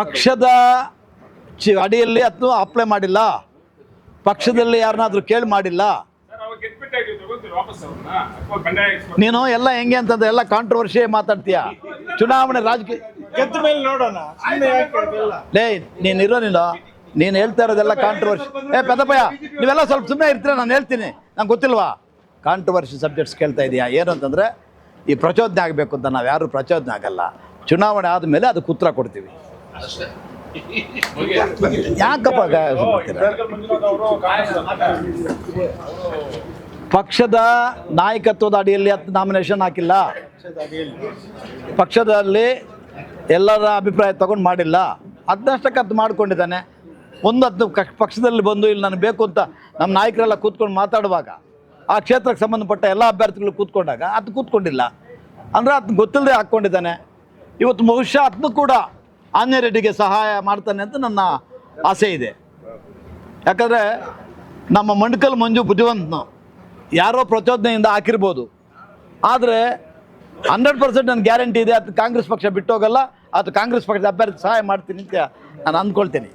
ಪಕ್ಷದ ಚಿ ಅಡಿಯಲ್ಲಿ ಅದನ್ನು ಅಪ್ಲೈ ಮಾಡಿಲ್ಲ. ಪಕ್ಷದಲ್ಲಿ ಯಾರನ್ನಾದ್ರೂ ಕೇಳಿ ಮಾಡಿಲ್ಲ. ನೀನು ಎಲ್ಲ ಹೆಂಗೆ ಅಂತಂದ್ರೆ ಎಲ್ಲ ಕಾಂಟ್ರವರ್ಸಿ ಮಾತಾಡ್ತೀಯ? ಚುನಾವಣೆ ರಾಜಕೀಯ ಲೇ ನೀನು ಇರೋ ನೀನು. ನೀನು ಹೇಳ್ತಾ ಇರೋದೆಲ್ಲ ಕಾಂಟ್ರವರ್ಸಿ ಏ ಪೆದಪ್ಪಯ್ಯ ನೀವೆಲ್ಲ ಸ್ವಲ್ಪ ಸುಮ್ಮನೆ ಇರ್ತೀರ? ನಾನು ಹೇಳ್ತೀನಿ. ನಂಗೆ ಗೊತ್ತಿಲ್ವಾ? ಕಾಂಟ್ರವರ್ಸಿ ಸಬ್ಜೆಕ್ಟ್ಸ್ ಕೇಳ್ತಾ ಇದೀಯಾ? ಏನು ಅಂತಂದರೆ ಈ ಪ್ರಚೋದನೆ ಆಗಬೇಕು ಅಂತ ನಾವು ಯಾರು ಪ್ರಚೋದನೆ ಆಗಲ್ಲ. ಚುನಾವಣೆ ಆದಮೇಲೆ ಅದಕ್ಕೆ ಉತ್ತರ ಕೊಡ್ತೀವಿ. ಯಾಕಪ್ಪ ಪಕ್ಷದ ನಾಯಕತ್ವದ ಅಡಿಯಲ್ಲಿ ಹತ್ತು ನಾಮಿನೇಷನ್ ಹಾಕಿಲ್ಲ. ಪಕ್ಷದಲ್ಲಿ ಎಲ್ಲರ ಅಭಿಪ್ರಾಯ ತಗೊಂಡು ಮಾಡಿಲ್ಲ. ಅದನ್ನಷ್ಟಕ್ಕೆ ಅದು ಮಾಡ್ಕೊಂಡಿದ್ದಾನೆ. ಒಂದು ಹತ್ತು ಪಕ್ಷದಲ್ಲಿ ಬಂದು ಇಲ್ಲಿ ನನಗೆ ಬೇಕು ಅಂತ ನಮ್ಮ ನಾಯಕರೆಲ್ಲ ಕೂತ್ಕೊಂಡು ಮಾತಾಡುವಾಗ ಆ ಕ್ಷೇತ್ರಕ್ಕೆ ಸಂಬಂಧಪಟ್ಟ ಎಲ್ಲ ಅಭ್ಯರ್ಥಿಗಳು ಕೂತ್ಕೊಂಡಾಗ ಅದು ಕೂತ್ಕೊಂಡಿಲ್ಲ. ಅಂದರೆ ಅದು ಗೊತ್ತಿಲ್ಲದೆ ಹಾಕ್ಕೊಂಡಿದ್ದಾನೆ. ಇವತ್ತು ಬಹುಶಃ ಅದನ್ನು ಕೂಡ ಆಂಜನೇಯ ರೆಡ್ಡಿಗೆ ಸಹಾಯ ಮಾಡ್ತಾನೆ ಅಂತ ನನ್ನ ಆಸೆ ಇದೆ. ಯಾಕಂದರೆ ನಮ್ಮ ಮಂಡ್ಕಲ್ ಮಂಜು ಬುದ್ಧಿವಂತನು ಯಾರೋ ಪ್ರಚೋದನೆಯಿಂದ ಹಾಕಿರ್ಬೋದು. ಆದರೆ ಹಂಡ್ರೆಡ್ ಪರ್ಸೆಂಟ್ ನನ್ನ ಗ್ಯಾರಂಟಿ ಇದೆ, ಅದು ಕಾಂಗ್ರೆಸ್ ಪಕ್ಷ ಬಿಟ್ಟೋಗಲ್ಲ, ಅದು ಕಾಂಗ್ರೆಸ್ ಪಕ್ಷದ ಅಭ್ಯರ್ಥಿ ಸಹಾಯ ಮಾಡ್ತೀನಿ ಅಂತ ನಾನು ಅಂದ್ಕೊಳ್ತೀನಿ.